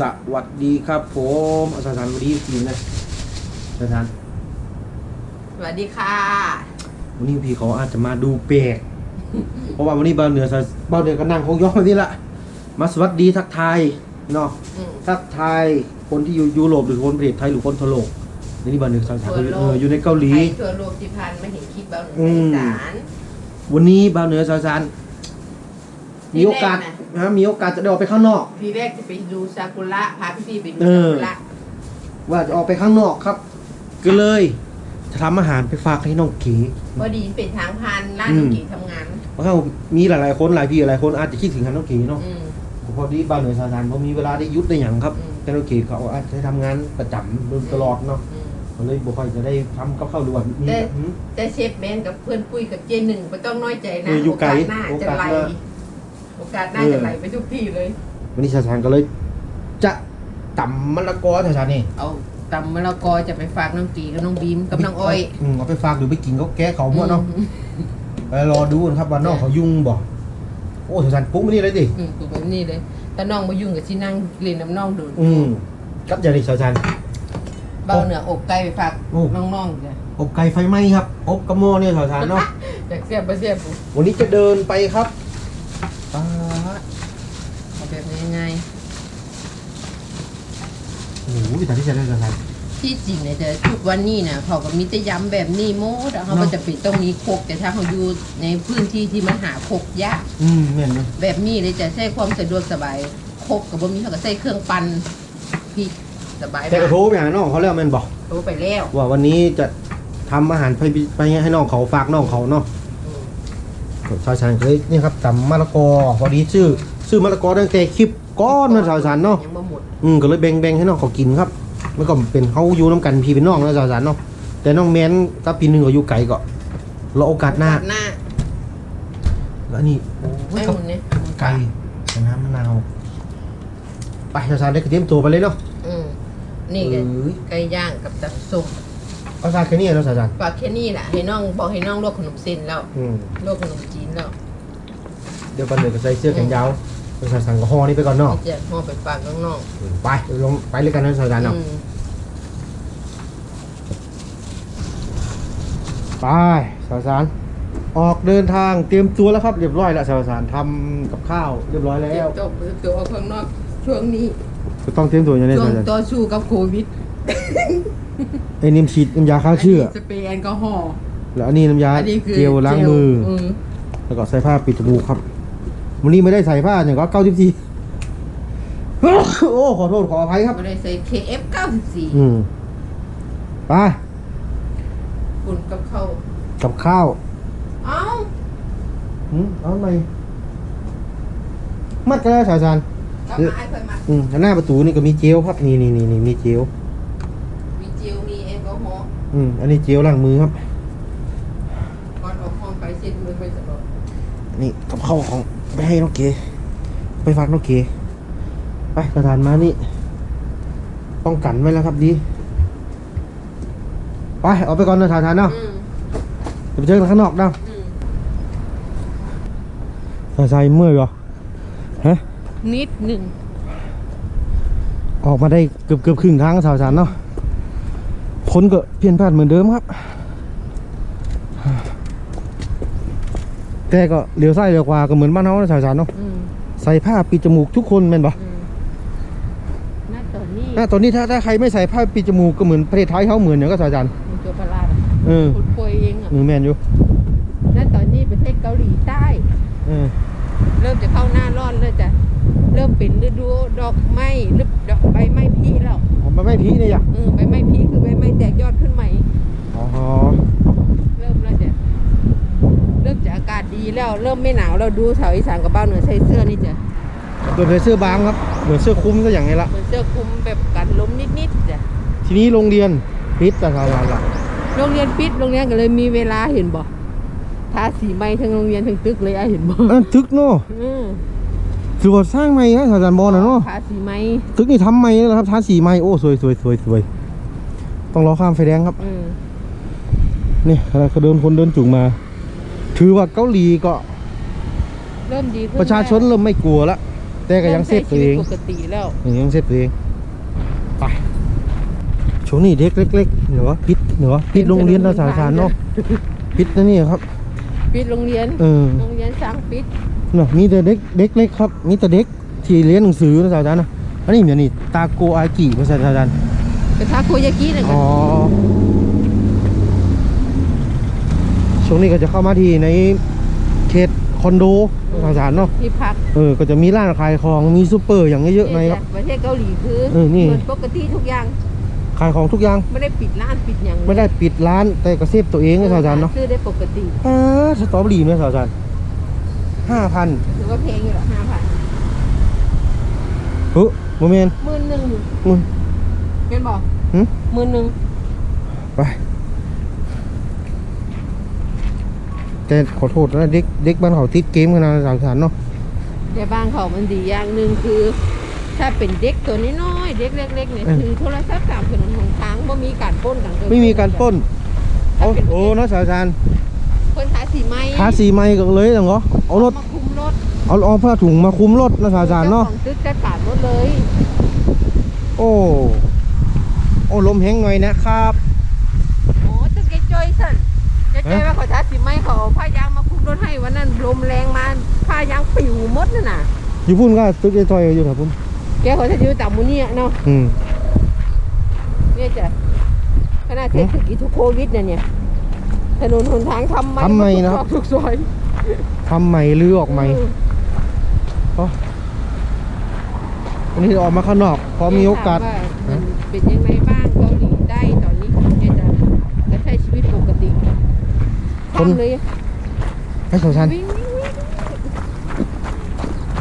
สวัสดีครับผมอาจารย์สวัสดีทีมนะอาจารย์สวัสดีค่ะ วันนี้พี่เขาอาจจะมาดูแปลกเพราะว่าวันนี้บ้านเหนือสะบ้านเหนือก็นั่งคงย้อนแบบนี้ละมาสวัสดีทักทายเนาะอืม ทักทายคนที่อยู่ยุโรปหรือคนประเทศไทยหรือคนทั่วโลกนี่บ้านเหนือสาวทั่วโลก เอออยู่ในเกาหลีไทยทั่วโลกที่พันมาเห็นคลิปเบาหนึ่งอืม สารวันนี้บ้านเหนือสาวสารมีโอกาส ที่แรก นะมีโอกาสจะได้ออกไปข้างนอกพี่แรกจะไปดูซากุระพาพี่ๆไปดูเอซาอกุระว่าจะออกไปข้างนอกครับ ก็เลยจะทำอาหารไปฝากให้น้องเก๋พอดีเป็นทางพันร้านอืมธุรกิจทำงานเพราะว่ามีหลายๆคนหลายพี่หลายคนอาจจะคิดถึงทางน้องเก๋เนาะอืมพอดีบ้านเหนือสถานพอมีเวลาได้หยุดได้อย่างครับอืมแต่โอเคเขาอาจจะทำงานประจำโดยตลอดเนาะอืมก็เลยบ่ค่อยจะได้ทำกับข้าวด่วนมีแต่แบบหืมแต่เชฟแมนกับเพื่อนปุ้ยกับเจนหนึ่งไม่ต้องน้อยใจนะเอออยู่ไกลหน้าโอจะกาสไหลหน้าโอ กาสหน้าเออจะไหลไปทุกที่เลย วันนี้สถานก็เลย จะตำมะละกอสถานนี่เอาตำมะละกอจะไปฝากน้องกีกับน้องบีมกับน้องอ้อยมเอาไปฝากหรือไปกินเขาแก้เขามั่วเนาะอืมไปรอดูนะครับว่าน้องเขายุ่งบ่โอ้สถานปุ๊บมานี่เลยดิอืมปลูกแบบนี้เลยแต่น้องมายุ่งกับที่นั่งเรียนน้ำน้องดูดอืมกับอย่าดิสถานเบาเหนืออบไก่ไปฝากโอ้น้องๆจ้ะอบไก่ไฟไหม้ครับ อบกระโมอเนี่ยสถานเนาะจากเสียบไปเสียบปุ๊บวันนี้จะเดินไปครับป๊าด เอาแบบนี้ ไง โอ้โหวิธีที่จะได้สถานที่จริงเนี่ยจะทุกวันนี้นะเขาก็มีแต่ย้ำแบบนี้โมดอะเขาเนาะก็จะปิดตรงนี้โคกแต่ถ้าเขาอยู่ในพื้นที่ที่มันหาโคกยากอืมแม่นเลยแบบนี้เลยจะใช้ความสะดวกสบายโคกกับบ่มีเขาก็ใช้เครื่องปั่นพริกสบายแต่มากกระโทรไปหาน้องเขาแล้วแม่นบอกโตไปแล้วว่าวันนี้จะทำอาหารไปไปให้น้องเขาฝากน้องเขาเนาะอืมชาวชานเลยนี่ครับตำมะละกอพอดีชื่อชื่อมะละกอตั้งแต่คลิป ก้อนนะชาวชานเนาะยังบ่หมดอืมก็เลยแบ่งแบ่งให้น้องเขากินครับแล้วก็เป็นเขาอยู่น้ำกันพี่เป็นน้องนะชาวชานเนาะแต่น้องแมนกับปีหนึ่งก็อยู่ไกลก็รอโอกาสหน้าหน้าแล้วนี่โอ้ไม่ยหกับมดเนี่ยไก่กับน้ำมะนาวไปชาวชานได้กระเทียมตัวไปเลยเนาะอืมนี่ไงเอ้ยไก่ย่างกับตับส้มก็ซาแค่นี้แล้วชาวชานฝากแค่นี้แหละให้น้องบอกให้น้องลวกขนมเส้นแล้วอืมลวกขนมจีนแล้ว เดี๋ยวปันเดี๋ยวก็ใส่เสื้อแขนยาว ชาวชานก็ห่อนี่ไปก่อนเนาะจะห่อไปฝากน้องไปลงไปเลยกันนะชาวชานเนาะ อืม ไปสาวสารออกเดินทางเตรียมตัวแล้วครับเรียบร้อยแล้วสาวสารทำกับข้าวเรียบร้อยแล้เก็บวตัวตัวออกข้างนอกช่วงนี้ก็ต้องเตรียมตัวอย่างนี้ช่วสางวสารต่อสู้กับโควิดไอ้นิมฉีดน้ำยาฆ่าเชื้อสเปรย์แอลกอฮอล์แล้วอันนี้น้ำยาอันนี้คือเจลล้างมือ แล้วก็ใส่ผ้าปิดจมูกครับ วันนี้ไม่ได้ใส่ผ้าอย่างก็เก้าสิบสี่โอ้ขอโทษขออภัยครับ ไม่ได้ใส่ KF 94อืมไปคุณกับเขาวกับข้าวเอ้าอืมเอาไหมมัดกันแล้วสาวสารกลับมาให้เพิ่นมาอืมแล้วหน้าประตูนี่ก็มีเจลครับนี่นี่นี่นี่มีเจลมีเจลมีแอลกอฮอล์อืมอันนี้เจลล้างมือครับ ก่อนออกห้องไปเช็ดมือไปตลอดนี่กับข้าวของ ไปให้น้องเก๋ไปฝากน้องเก๋ไปสถานมานี่ป้องกันไว้แล้วครับดีไปเอาไปก่อนนะสถานเนาะอืมเดี๋ยวไปเจอกันข้างนอกเนาะอืมสายใจเมื่อยเหรอฮะนิดหนึ่งออกมาได้เกือบเกือบครึ่งทางสาวสารเนาะคนก็เพี้ยนพลาดเหมือนเดิมครับ แต่ก็เลี้ยวซ้ายเลี้ยวขวาก็เหมือนบ้านเฮานะสาวสารเนาะอืมใส่ผ้าปิดจมูกทุกคนแม่นปะอืมหน้าตอนนี้น่าตอนนี้ถ้าถ้าใครไม่ใส่ผ้าปิดจมูกก็เหมือนประเทศไทยเขาเหมือนอย่างก็สาวสารมันตัวประหลาดอะเออคุณป่วยเองอะหนูแมนอยู่หน้าตอนนี้ประเทศเกาหลีใต้ เออเริ่มจะเข้าหน้าร้อนแล้วจะเริ่มเป็นฤดูดอกไม้ฤดูดอกใบไม้ผลิแล้วผมไม่พีเนี่ยจ้ะเออใบไม้ผลิคือใบไม้แตกยอดขึ้นใหม่ อ๋อเริ่มแล้วจะเริ่มจะอากาศดีแล้วเริ่มไม่หนาวแล้วดูแถวอีสานกับบ้านเหนือใส่เสื้อนี่จะตัวเสื้อบางครับเหมือนเสื้อคลุมซะอย่างไงละเหมือนเสื้อคลุมแบบกันลมนิดๆจ้ะทีนี้โรงเรียนปิดแต่สาวสารละโรงเรียนปิดโรงเรียนก็เลยมีเวลาเห็นบ่ทาสีไม้ทั้งโรงเรียนทั้งตึกเลยอะเห็นบ่อันทึกเนาะเออคือว่าสร้างใหม่ฮะสาวสารบอลนะเนาะทาสีไม้ตึกนี่ทำใหม่แล้วครับทาสีใหม่โอ้สวยสวยสวยสวยต้องรอข้ามไฟแดงครับเออนี่ขณะเขาเดินคนเดินจุงมา ถือว่าเกาหลีก็เริ่มดีขึ้นประชาชนแล้วเริ่มไม่กลัวละแต่ก็ยังเซฟตัวเองริ่มใช้ชีวิตปกติแล้วยังเซฟตัวเองไปช่วงนี้เด็กเล็กๆเหนือพิษเหนือพิษโรงเรียนเราสารสารเนาะพิษนะนี่ครับปิดโรงเรียนเออโรงเรียนสั่งปิดเนาะมีแต่เด็กเด็กเล็กครับมีแต่เด็กที่เรียนหนังสือนะสารสารนะอันนี้เดี๋ยวนี้ตาโกอากิภาษาสารสารกระทาโกยากินั่นอ๋ก็อ ช่วงนี้ก็จะเข้ามาที่ในเขตคอนโดสารสารเนาะที่พักเออก็จะมีร้านขายของมีซูเปอร์อย่างเยอะๆหน่อยครับประเทศเกาหลีคือเออนี่เหมือนปกติทุกอย่าง ขายของทุกอย่างไม่ได้ปิดร้านปิดอย่างไม่ได้ปิดร้านแต่กระเซฟตัวเองนะสาวจานเนาะซื้อได้ปกติอ่าสตรอเบอรี่ไหมสาวจานห้าพันหรือว่าแพงอยู่หรอห้าพันเฮ้ยโมเมนหมื่นหนึ่งมึงเป็นบอกหึหมื่นหนึ่งไป แต่ขอโทษนะเด็กเด็กบ้านเขาติดเกมกันนะสาวจานเนาะแต่บ้านเขามันดีอย่างหนึ่งคือ ถ้าเป็นเด็กตัวน้อยๆเด็กเล็กๆเนี่ยคือโทรศัพท์ตามถนนหนทางไม่มีการปล้นกันเกิดไม่มีการปล้นโอ้โอ้เนาะสาวจานคนทาสีไม้ทาสีไม้กันเลยเหรอเอารถมาคุมรถเอาเอาผ้าถุงมาคลุมรถนะสาวจานเนาะจ้ของตึกจัดการรถเลย โอ้โอ้ลมแห้งหน่อยนะครับ โอ้ตึกแกจอยสันแก จอยเอ๊ะว่าเขาทาสีไม้เขาเอาผ้ายางมาคุมรถให้วันนั้นลมแรงมาผ้ายางปิวหมดนั่นน่ะอยู่พุ่นก็ตึกไอ้จอยอยู่ครับพุ่นแกเขาจะอยู่ต่างมุเนี่ยเนาะอืมเนี่ยจ้ะขณะเทศกิจโควิดเนี่ยเนี่ยถนนหนทางทำไมทำไมนะครับทุกซอยทำใหม่หรือออกใหม่เออวันนี้ออกมาข้างนอกพอมีโอกาสถมว่ามันเป็นยังไงบ้างเกาหลีได้ตอนนี้เนี่ยจะจะใช้ชีวิตปกติ คนทำเลยให้สาวชันวิ่งวิ่งวิ่ง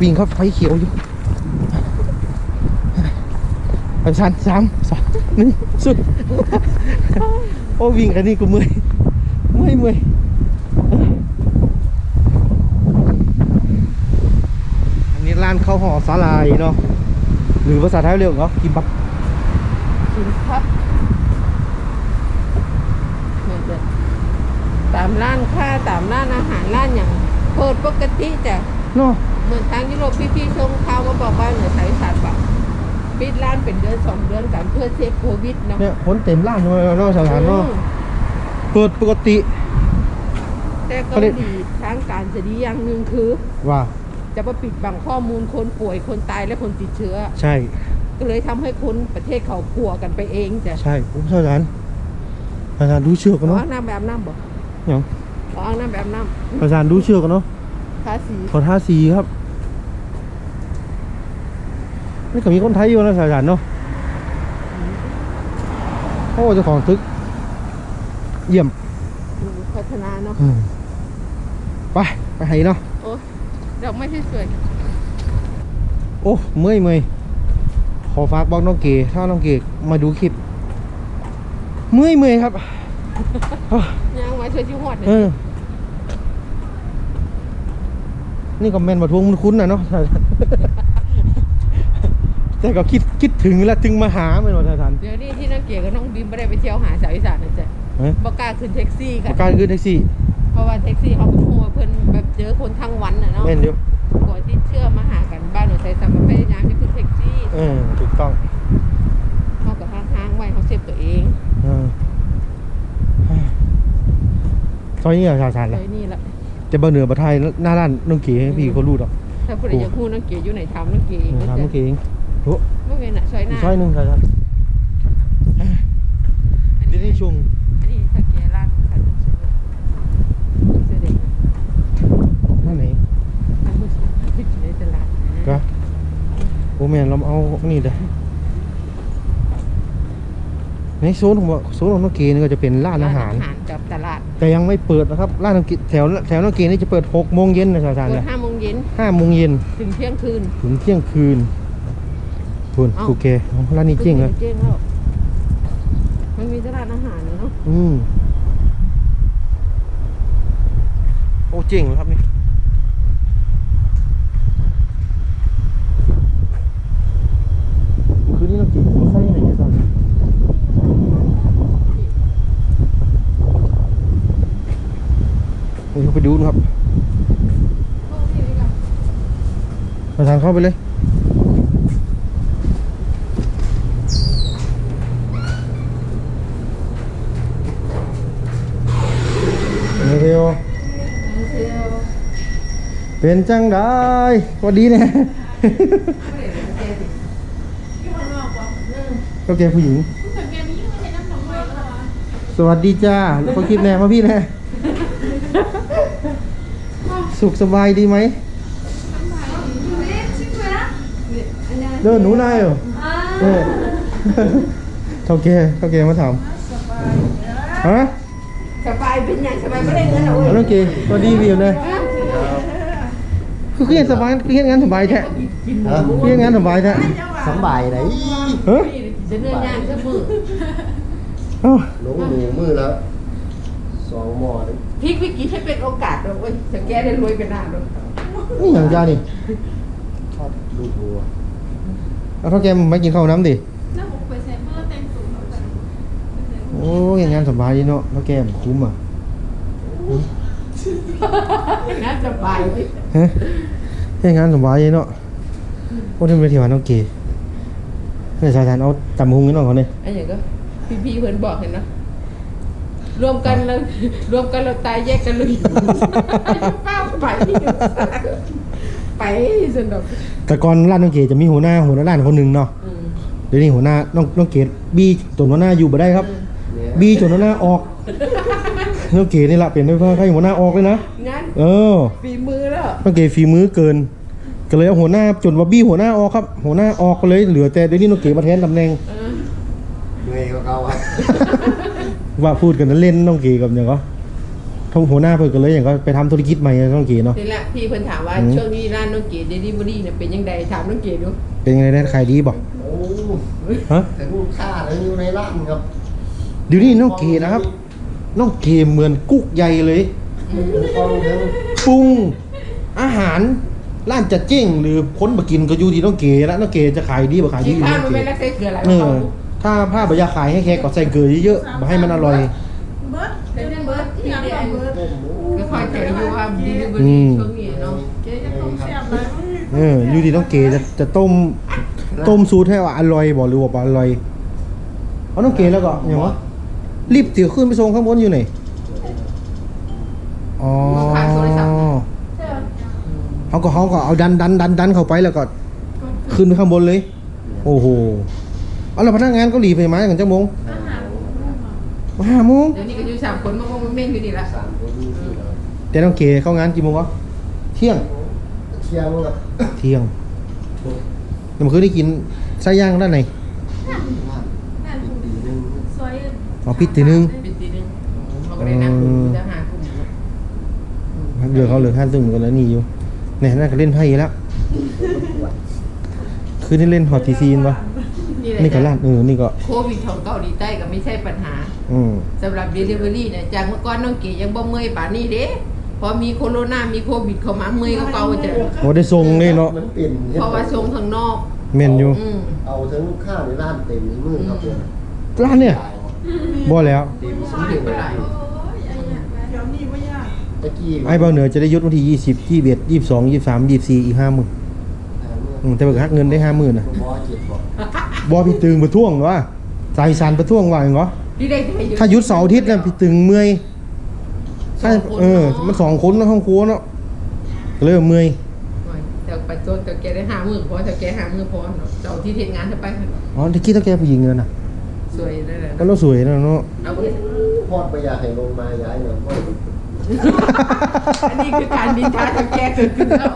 วิ่งครับไฟเขียวอยู่สาวชันสามสองหนึ่งสุด โอ้วิ่งอันนี้กูเมื่อยเมื่อยเมื่อยอันนี้ร้านข้าวห่อสาลายเนาะหรือภาษาไทยเรียกว่ากิมบับกินครับเนี่ยจ้ะ ตามร้านค้าตามร้านอาหารร้านอย่างเปิดปกติจ้ะเนาะเหมือนทางยุโรปพี่ๆชงข่าวมาบอกว่าเหนือสายสัตว์แบบปิดร้านเป็นเดือนสองเดือนกันเพื่อเซฟโควิดเนาะเนี่ยคนเต็มร้านเลยเนาะสถานเนาะอืมเปิดปกติ แต่เกาหลีทางการจะดีอย่างหนึ่งคือ ว่า จะมาปิดบังข้อมูลคนป่วยคนตายและคนติดเชื้อ ใช่ก็เลยทำให้คนประเทศเขากลัวกันไปเองจ้ะใช่ผมสถานสถานดูเชือกกันขอเนาะอ้างน้ำแบบน้ำบ่อ ย่างขออ้างน้ำแบบน้สถานดูเชือกกันเนาะำภาษีขอท่าสีครับนี่ก็มีคนไทยอยู่นะสถานเนาะโอ้เจ้าของตึกเยี่ยมพัฒนาเนาะ อืมไปไปไหนเนาะ โอ้ยดอกไม้ที่สวยโอ้เมื่อยเมื่อยขอฝากบอกน้องเก๋ถ้าน้องเก๋มาดูคลิป เมื่อยเมื่อยครับ ยา งไว้ช่วยชิวหอดเออนี่ก็แมนมาทวงมันคุ้นๆนะเนาะแต่ก็คิดคิดถึงแล้วถึงมาหาไม่หรอกท่านเดี๋ยวนี้ที่น้องเก๋กับน้องบิมไม่ได้ไปเที่ยวหาสาวอีสานนะจ๊ะบอกกล้าขึ้นแท็กซี่ปค่ะระการขึ้นแท็กซี่ เพราะว่าแท็กซี่เขาเป็นหัวเพิ่นแบบเจอคนทั้งวันน่ะเนาะแม่นอยู่กลัวที่เชื่อมาหากันบ้านหนูใส่สามพยายามที่ขึ้นแท็กซี่เออถูกต้องเขากับห้างๆไว้เขาเซฟตัวเอง เออซ อยนี้อะชาชานเลเลยยนี่แหละจะบ่เหนือบ่ไทยหน้าด้านน้องเก๋ให้พี่เขารู้ดอกถ้าผู้ใดอยากพูดน้องเก๋อยู่ไหนทำน้องเก๋เองถามน้องเก๋เองโอ้ไม่เป็นอะซอยหอีน้ากซอยหนึ่งชาชานอันเดี๋ยวนี้นี้ช่วงอันนี้ถ้าเก๋ร้านขายเสื้อเสื้อเด็กนั่นไหนมันมืดพิจิตรในตลาดนะก็โอ้แม่นเราเอานี่เด้อ ในโซนของโซนของน้องเก๋นี่ก็จะเป็นร้านอาหารอาหารกับตลาด แต่ยังไม่เปิดนะครับร้านน้องเก๋แถวแถวน้องเก๋นี่จะเปิด6โมงเย็นนะชาชานเปิเลดยห้าโมงเย็น5โมงเย็นถึงเที่ยงคืนถึงเที่ยงคืนคุณเอ้าโอเคร้านนี้จริงเลยเจ๊งแล้วมันมีตลาดอาหารเนาะอืมโอ้จริงเหรอครับนี่คืน เข้าไปเลยเร็วเป็นจังได้ก็ดีเนี่ยก็แกผู้หญิง สวัสดีจ้าแล้วก็คลิปแน่มาพี่แน่สุขสบายดีไหม เดินหนูนายเหรอเออเท่าแกเท่าแกมาถามฮะสบายเป็นอย่างสบายไม่ได้เงินเอาเว้ยน้องเกสวัสดีวิวเลยคือเรียนสบายเรียนงานสบายแท้เรียนงานสบายแท้สำบายไหนเฮ้ยจะเนื้อย่างซะมือเอ้าหลงหนูมือแล้วสองหม้อเลยพริกวิกกี้ให้เป็นโอกาสเราเว้ยจะแก้ได้รวยเป็นหน้าเรานี่อย่างจ้านี่ชอบลูกวัว เอาเท่าแกมากินข้าวน้ำดิโอ้ยงานสบายดีเนาะเท่าแกมคุ้มอะน่าสบายดิฮะเฮ็ดงานสบายดีเนาะโอ้ที่ไปเที่ยวน้องเกเฮ้ยสายทานเอาตำหุงนี่น้องเขาเนี่ยอันอย่างก็พี่พี่ๆเพิ่นบอกเห็นเนาะรวมกันแล้วรวมกันเราตายแยกกันเลยเป้าไป ไปสนุกแต่ก่อนร้านน้องเกจะมีหัวหน้าหัวหน้าร้านคนหนึ่งเนาะอืมเดี๋ยวนี้หัวหน้าน้องน้องเกดบี้จนหัวหน้าอยู่บ่ได้ครับเนี่ยบี้จนหัวหน้าออกน้องเกดนี่ละเป็นด้วยเพราะใครหัวหน้าออกเลยนะงั้นเออฝีมือแล้วน้องเกดฝีมือเกิน ก็เลยเอาหัวหน้าจนว่าบี้หัวหน้าออกครับ หัวหน้าออกก็เลยเหลือแต่เดี๋ยวนี้น้องเกดมาแทนตำแหน่งเออเหนื่อยก็เก่าครับว่าพูดกันนั้นเล่นน้องเกดกับอย่างก็ ทั้งหัวหน้าเพิ่นก็เลยอย่างก็ไปทำธุรกิจใหม่น้องเกดเนาะ นี่แหละพี่เพิ่นถามว่าอืม ช่วงนี้ร้านน้องเก๋เดลิเวอรี่เนี่ยเป็นยังไงถามน้องเก๋ดูเป็นไงได้ขายดีบ่โอ้ฮะแต่ลูกค้าแล้วอยู่ในร้านครับเดี๋ยวนี้น้องเกดนะครับน้องเกดเหมือนกุ๊กใหญ่เลยฟังถึงปรุงอาหารร้านจะเจ๊งหรือคนมากินก็อยู่ที่น้องเกแล้วน้องเกจะขายดีบ่ขายดีที่อยู่ข้าวน้องมันเกไม่ได้ใส่เกลืออะไรเอมาอเขาถ้าผ้าบอยากขายให้แค่ก็ใส่เกลือเยอะๆมาให้มันอร่อย เป็นเรื่องเบิร์ดที่เดียว ต้มหมู ก็คอยใจอยู่ว่าเดลิเวออืรี่มช่วงนี้เนาะเอออยู่ที่น้องเกจะจะต้ม ต้มสูตรให้ว่าอร่อยบ่หรือว่าบ่อร่อยเอาน้องเกแล้วก็อย่างวะรีบเตี๋ยวขึ้นไปส่งข้างบนอยู่ไหนอ๋อเขาก็เขาก็เอาดันดันดันดันเข้าไปแล้วก็ขึ้นไปข้างบนเลย โอ้โหเอาแล้วพนักงานเกาหลีไปไหมกันจังโมงมาห้าโมงเดี๋ยวนี้ก็อยู่สามคนมันมันเม่นอยู่นี่ละสามคนดูสิครับ แต่น้องเกเข้างานกี่โมงวะเที่ยง เที่ยงครับเที่ยงแล้วมันเคยได้กินไส้ย่างด้านไหนปีหนึงอ๋อพิษตีหนึงเป็นตีหนึงเขาก็ได้นั่งคุมจะหากลุ่มเนาะเหลือเขาเหลือห้าซึ่งเหมือนกันแล้วนี่อยู่เนี่ยน่าจะเล่นไพ่แล้ว คือได้เล่นฮอตทีซีนปะนี่แหละนี่ก็ร้านเออนี่ก็โควิดของเกาหลีใต้ก็ไม่ใช่ปัญหาอืมสำหรับเดลิเวอรี่เนี่ยจากเมื่อก่อนน้องเก๋ยังบ่เมื่อยป่านนี้เด้ พอมีโคโรนามีโควิดเข้ามาเมื่อยก็เก่าจะโอ้ได้ทรงเลยเนาะมันเปลี่ยนเพราะว่าส่งข้างนอกเมนอยู่ อืมเอาทั้งลูกค้าในร้านเต็มในมือครับเนี่ยร้านเนี่ยบ่แล้ว เต็มสไม่มได้บูรเป็นไรณ์ตะกี้ไอ้เบาเหนือจะได้ยุดวันที่ยี่สิบยี่สิบเอ็ดยี่สิบสองยี่สิบสามยี่สิบสี่อีกห้าหมื่นอืมแต่เบิกหักเงินได้ห้าหมื่นนะบอเจ็บบอกบอพี่ตึงประท้วงวะสายสารประท้วงว่าอย่างเหรอพี่ได้ให้ถ้าหยุดเสาร์อาทิตย์เนี่ยพี่ตึงเมื่อย ถ้าเออ มันสองคนในห้องครัวเนาะก็เลยเมื่อยแต่ปัจจุบันแต่แกได้ห้ามือพอแต่แกห้ามือพอเนาะเจ้าที่เทศงานจะไปเถอะอ๋อที่คิดถ้าแกผู้หญิงเงินอะสวยนั่นแหละก็เราสวยนะเนาะเอาไปพอดไปอยากให้ลงมาย้ายหน่อยเพราะอันนี้คือการดินทาจากแกเกิดขึ้นแล้ว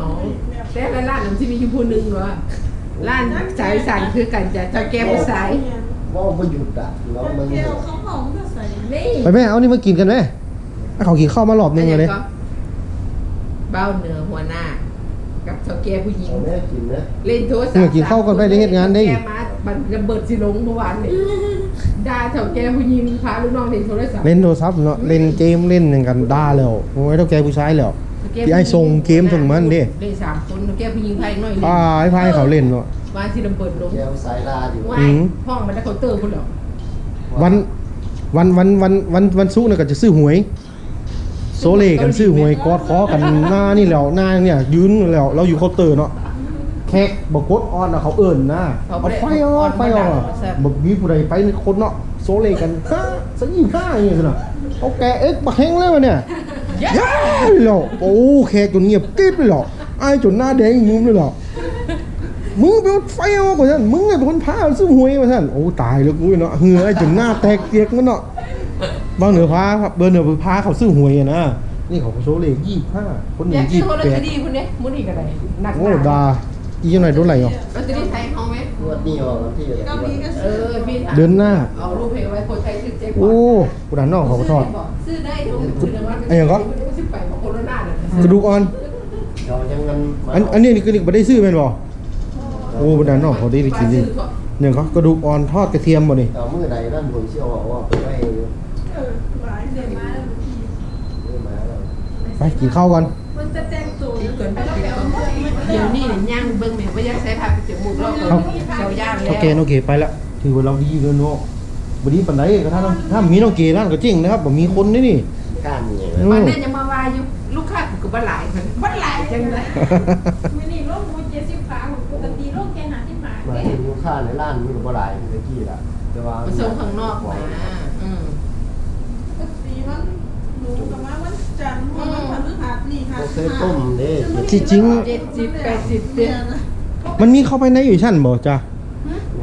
อ๋อแต่ละร้านมันที่มีอยู่ผู้หนึงเหรอร้านสายสั่นคือกันจะเจ้าแกผู้สาย ว่าไม่หยุดอะเรามันนี่ไปแม่เอานี่มากินกันไหมเอาเขากินข้าวมารอบนึงเลย เบ้าเหนือหัวหน้า กับเจ้าแกผู้หญิงเอาแม่กินนะเล่นโทรศัพท์เออกินข้าวก่อนไปได้เฮ็ดงานได้แกมาบันระเบิดสิลงเมื่อวานนี่ด่าเจ้าแกผู้หญิงพาลูกน้องเล่นโทรศัพท์เล่นโทรศัพท์เนาะเล่นเกมเล่นอย่างกันด่าแล้วโอ้ยเท่าแกผู้ชายแล้ว ที่ไอ้ส่งเกมส่งมันดิเล่นสามคนเจ้าแกผู้หญิงพายน้อยเล่นอ่าไอ้พายเขาเล่นเนาะวานสิระเบิดลงแก้วสายลาอยู่ว่าอืมห้องมันได้เคาน์เตอร์พุ่นแล้ววันวันวันวันวันวันศุกร์เนี่ยก็จะซื้อหวย โซเลกันซื้อหวยกอดคอกันหน้านี่แล้วหน้าเนี่ยยืนแล้วเราอยู่เคาน์เตอร์เนาะแขกบอกกดออนนะเขาเอิญนะเอาไฟออกไฟออกบอกมีผู้ใดไปในคนเนาะโซเลกันห้าสักยี่ห้าอย่างเงี้ยสินะเอาแกเอ็กมาแห้งเลยวะเนี่ย ย้ายเลยเหรอโอ้แขกจนเงียบกริบเลยเหรอไอ้ายจนหน้าแดงมุมเลยเหรอมึงเป็นไฟเอากว่าฉันมึงไงเป็นคนพาซื้อหวยมาฉันโอ้ตายแล้วกูเนาะเหือไอ้จนหน้าแตกเตียกมันเนาะบางเหนือพาครับเบอร์เหนือพาเขาซื้อหวยอะนะนี่เขาโซเลยี่ห้าคนหอนึ่ยางกซื้ยี่อคนละแปคดดีคุณเนี่ยมุนอีกอะไรหนักโอ้ดาอีจังไหนโดนไหลเหรอลอตเตอรี่ไทยเขาไหมงวดนี้ออกวันที่อะไรเกาหลีก็เอซื้ออพี่เดินหน้าเอารูปเพลงไว้คนไทยซื้อเจ๊กโอ้กูด่านนอกเขาก็ทอดซื้อได้ทุกซื้ อได้ว่าไอ้หยังก็ซื้อไปของโคโรนาเนี่ยกระดูกอ่อนเรายังมันมาอันอันนี้นี่คือนี่ไม่ได้ซื้อเป็นบ่โอ้กูด่านนอกเขาได้ไปกินนี่เนี่ยเขากระดูกอ่อนทอดกระเทียมบ่นี่เอามือใดนั่นผมเชื่อว่าว่าไปไว้อยู่เออหลายเดือนมาแล้วบางทีมือมาแล้วไปกินข้าวกันมันจะแต่งตัวที่เกินไปเดี๋ยวนี้เนี่ยย่างเบิ่งแม่ว่าย่างใส่ผักจมูกเราเจ้าย่างโอแล้วเคโอเคไปละถือว่าเราดีเลยเนาะบดีปันไดก็ถ้าถ้ามีน้องเกนั่นก็จริงนะครับบ่มีคนนี่นี่ ก้านอย่างอืนั้นวันมนี้ยังมาว่าอยู่ลูกค้ากูก็บ่หลายมันบ่หลายจังเลยมินี่โลกมูเจ็ดสิบขาของปกติโลกแกหาที่หมามาแกเห็นลูกค้าในร้านมันก็บ่หลายเมื่อกี้ล่ะ แต่ว่าผสมข้างนอกมาอืมปกติมันหนูกับมาวันจันทร์วันพฤหัสนี่ค่ะเขาเคยต้มเด้ที่จริง เจ็ดสิบแปดสิบเดืเดืออนนนะมันมีเข้าไปในอยู่ชั้นบ่จ้ะ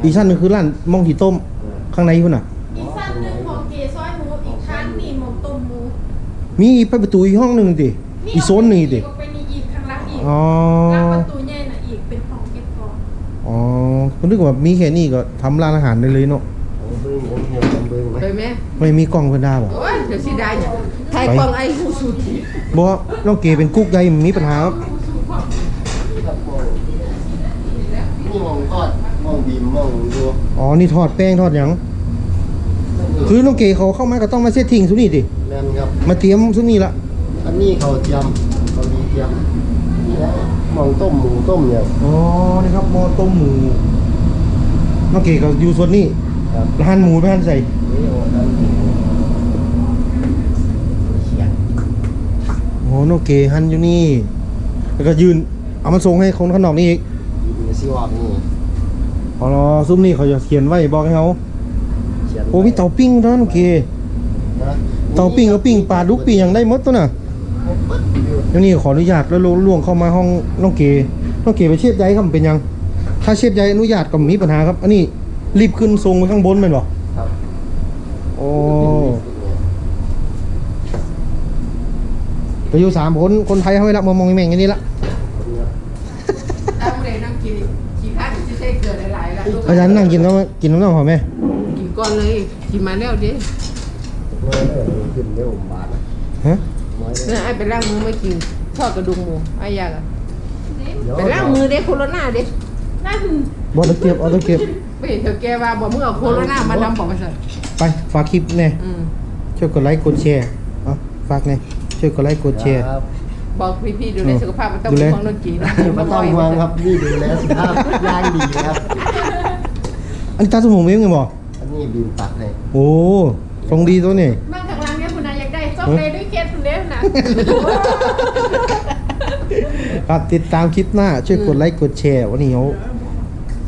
อีชั้นหนึงคือร้านมองที่ต้ม ข้างในพุ่นน่ะ อีกสั้นหนึ่งหมอเกซอยหมูอีกข้างนี่หมอต้มหมู มีอีกประตูอีกห้องหนึงติอีกโซนหนึงอีกติก็ไปนี่อีกข้างล่างอีกอ๋อล่างประตูใหญ่น่ะอีกเป็นของเก็บของอ๋อก็นึกว่ามีแค่นี้ก็ทำร้านอาหารได้เลยเนาะผมเบิ่งผมเห็นผมเบิ่งไหมไปไหมไม่มีกล้องเพิ่นดาบ่โอ้ยเดี๋ยวสิได้เนี่ยไทยกองไอ้หูสูทีบ่น้องเกเป็นกุ๊กใหญ่มีปัญหาครับครับมองนี่มองทอดมองบีมมองดูอ๋อนี่ทอดแป้งทอดหยัง คือน้องเกเขาเข้ามาก็ต้องมาเซตทิ้งซุนี่ติแม่นครับ มาเตรียมซุนี่ละอันนี้เขาเตรียมเขาดีเตรียมนี่แหละมองต้มหมูต้มเนี่ยอ๋อนี่ครับหม้อต้มหมูน้องเกเขาอยู่ส่วนนี้ครับร้านหมูร้านใส่นี่โอ้อันนี้เขียนโอ้น้องเกหันอยู่นี่ แล้วก็ยืนเอามาส่งให้คนข้างนอกนี่อีกมีซิวอกนี่อ๋อซุ้มนี่เขาจะเขียนไว้บอกให้เขาเขียน โอ้มีเตาปิ้งด้วยน้องเกนะเตาปิ้งก็ปิ้งปลาดุกปิ้งอย่างได้หมดตัวน่ะเดี๋ยวนี้ขออนุญาตแล้วล่วงเข้ามาห้องน้องเกน้องเกไปเชฟใหญ่ครับมันเป็นยัง ถ้าเชฟใหญ่อนุญาตก็มีปัญหาครับ อันนี้รีบขึ้นทรงไปข้างบนแมันบ่ครับโอ้ไปอยู่สามคนคนไทยเขาไม่รับมามองแม่งอย่างนี้ละตั้งเลยนั่งกินขี้ข้าวที่ใช้เกลือหลายๆแล้วลูกอาจารย์นั่งกินแล้วกินน้ำน้ำหอมไหม กินก่อนเลยกินมาแล้วดิน้อยเลยขึ้นเร็วบาทฮะน้อยเลเนี่ยยไอ้ไปล้างมือไม่กินทอดกระดูกหมูไอ้ยากอะเดี๋ยวไปล้างมือเด้โคโรนาเด้นั่นบอตะเกียบเอาตะเกียบไม่เห็นเธอแกว่าบอกมึงเอาโคโรนามาดำบอกมาสิไปฝากคลิปแน่อืมช่วยกดไลค์กดแชร์เอาฝากแน่ช่วยกดไลค์กดแชร์ ครับบอกพี่ๆดูแลสุขภาพมันต้องดูมีแล ของดนตรีนะไม่ต้องห่วงครับนี่ดูแลสุขภาพย่างดีครับอันนี้ตาสมองเว้งไงบอกอั นนี้บินตัดให้โอ้ทรงดีตัวนี่บางทางล่างเนี่ยคุณนายอยากได้ซ่อมเลยด้วยเคสคุณเด้อนะ ครับติดตามคลิปหน้า ช่วยกดไลค์กดแชร์วันนี้เขา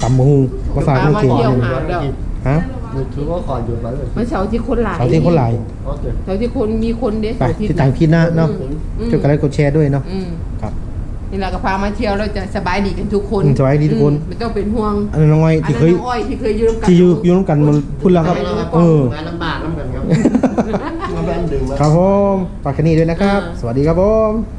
ตำมะฮุงมาฝากน้องเก่งเที่ยวหาดอกฮะนี่คือว่าขอหยุดมาเลยมันเสาร์ที่คนหลายเสาร์ที่คนหลายโอเคเสาร์ที่คนมีคนเด้ไปติดตามคลิปหน้าเนาะอืมช่วยกดไลค์กดแชร์ด้วยเนาะอืม ครับ นี่เราก็พามาเที่ยวเราจะสบายดีกันทุกคนอืมสบายดีทุกคน อืมไม่ต้องเป็นห่วงอันนั้นน้องอ้อยอันที่นั้นเคยน้องอ้อยที่เคยยืมกัน ที่อยู่อยู่ร่วมกันมันพูดแล้วครับ เออ มาลำบากน้ำกันครับ มาแบนดึงมา ครับผมฝากแค่นี้ด้วยนะครับสวัสดีครับผมส